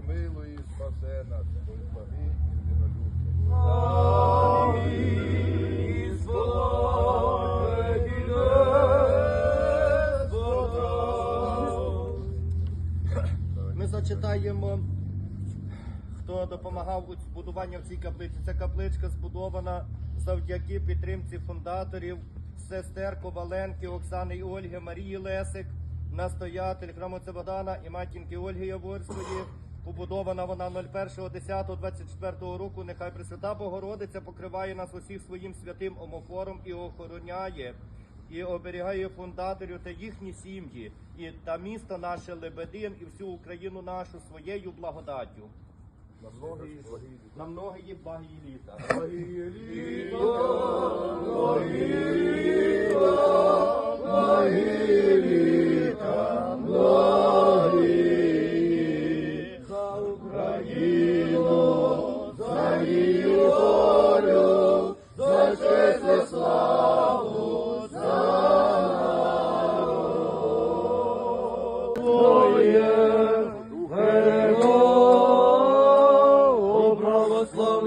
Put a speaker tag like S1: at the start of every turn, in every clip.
S1: помилуй і нас, бо благий і винолюбний.
S2: Ми зачитаємо, хто допомагав у збудуванні в цій каплиці. Ця капличка збудована завдяки підтримці фундаторів сестер Коваленки, Оксани і Ольги, Марії Лесик, настоятель храму Цебодана і матінки Ольги Яворської. Побудована вона 01.10.24 року. Нехай Пресвята Богородиця покриває нас усіх своїм святим омофором і охороняє і оберігає фундаторів та їхні сім'ї, і та місто наше Лебедин, і всю Україну нашу своєю благодаттю.
S1: На
S2: многії благі літа.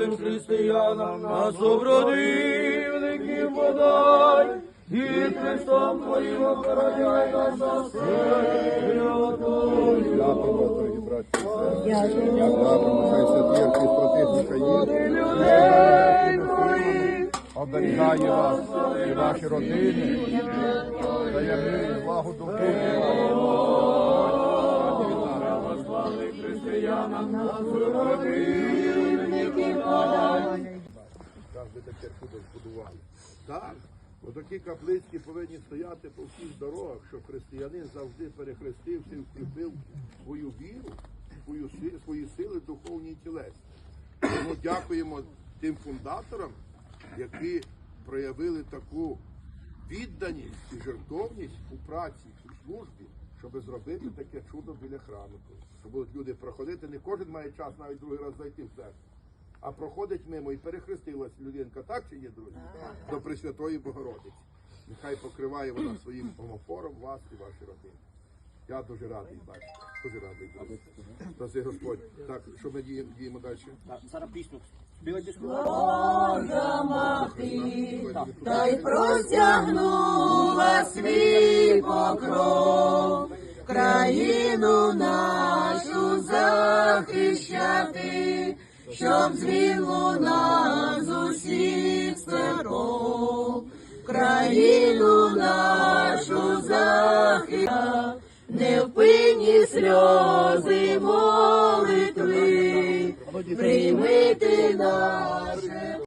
S3: Православним християнам нас обродивників подай, і Христом Твоїм охороняй нас за святою.
S1: Сестри. Дякую, хай святий архістратик Михаїл оберігає вас і ваші родини, дає мир і благоду
S3: православним християнам нас обродивників подай.
S1: Таке чудо збудували. Так, отакі каплички повинні стояти по всіх дорогах, щоб християнин завжди перехрестився і вкріпив свою віру, свою, свої сили духовні і тілесні. Тому дякуємо тим фундаторам, які проявили таку відданість і жертовність у праці, у службі, щоб зробити таке чудо біля храму. Щоб будуть люди проходити, не кожен має час навіть другий раз зайти в церкву. А проходить мимо і перехрестилась людинка, так чи є, друзі? До Пресвятої Богородиці. Нехай покриває вона своїм омофором вас і ваші родини. Я дуже радий бачити. Дуже радий. друзі. Спаси Господь. Так, що ми діємо, діємо далі?
S2: Зараз пісню
S4: Божа мати, та й простягнула свій покров, щоб звіло лунав з усіх сторон, країну нашу не невпинні сльози молитви, приймити наше